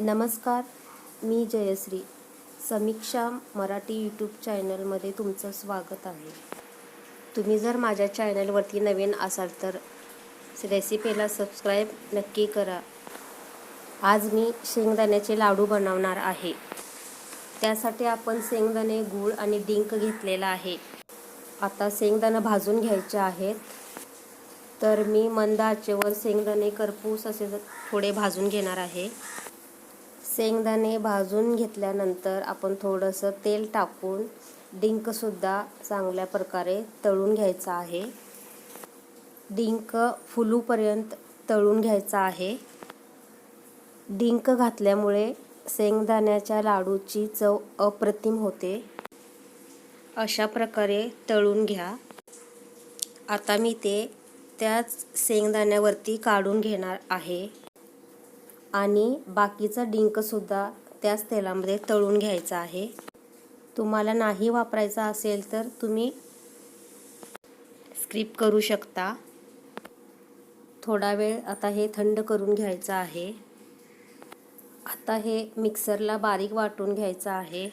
नमस्कार मी जयश्री. समीक्षा मराठी यूट्यूब चॅनलमध्ये तुमचं स्वागत आहे. तुम्ही जर माझ्या चॅनलवरती नवीन असाल तर रेसिपीला सबस्क्राईब नक्की करा. आज मी शेंगदाण्याचे लाडू बनवणार आहे. त्यासाठी आपण शेंगदाणे गूळ आणि डिंक घेतलेला आहे. आता शेंगदाणं भाजून घ्यायचे आहेत. तर मी मंद आचेवर शेंगदाणे करपूस असे थोडे भाजून घेणार आहे. शेंगदाणे भाजून घेतल्यानंतर आपण थोडंसं तेल टाकून डिंकसुद्धा चांगल्या प्रकारे तळून घ्यायचा आहे. डिंक फुलूपर्यंत तळून घ्यायचा आहे. डिंक घातल्यामुळे शेंगदाण्याच्या लाडूची चव अप्रतिम होते. अशा प्रकारे तळून घ्या. आता मी ते त्याच शेंगदाण्यावरती काढून घेणार आहे. आणि बाकीचा डिंकसुद्धा त्याच तेलामध्ये तळून घ्यायचा आहे. तुम्हाला नाही वापरायचा असेल तर तुम्ही स्क्रिप करू शकता. थोडा वेळ आता हे थंड करून घ्यायचं आहे. आता हे मिक्सरला बारीक वाटून घ्यायचं आहे.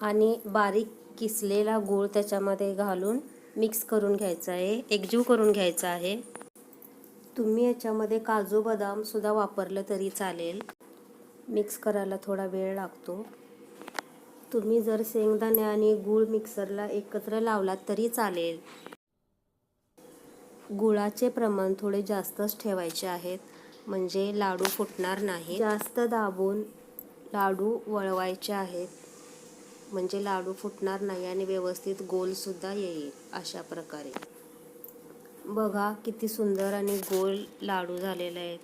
आणि बारीक किसलेला गूळ त्याच्यामध्ये घालून मिक्स करून घ्यायचा आहे. एकजीव करून घ्यायचा आहे. तुम्ही याच्यामध्ये काजू बदामसुद्धा वापरलं तरी चालेल. मिक्स करायला थोडा वेळ लागतो. तुम्ही जर शेंगदाणे आणि गूळ मिक्सरला एकत्र लावलात तरी चालेल. गुळाचे प्रमाण थोडे जास्तच ठेवायचे आहेत. म्हणजे लाडू फुटणार नाही. जास्त दाबून लाडू वळवायचे आहेत. म्हणजे लाडू फुटणार नाही आणि व्यवस्थित गोलसुद्धा येईल अशा प्रकारे. बघा किती सुंदर आणि गोल लाडू झालेले आहेत.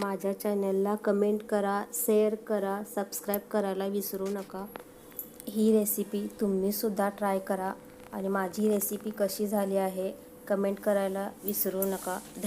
माझ्या चॅनलला कमेंट करा शेअर करा सबस्क्राईब करायला विसरू नका. ही रेसिपी तुम्हीसुद्धा ट्राय करा आणि माझी रेसिपी कशी झाली आहे कमेंट करायला विसरू नका. धन्यवाद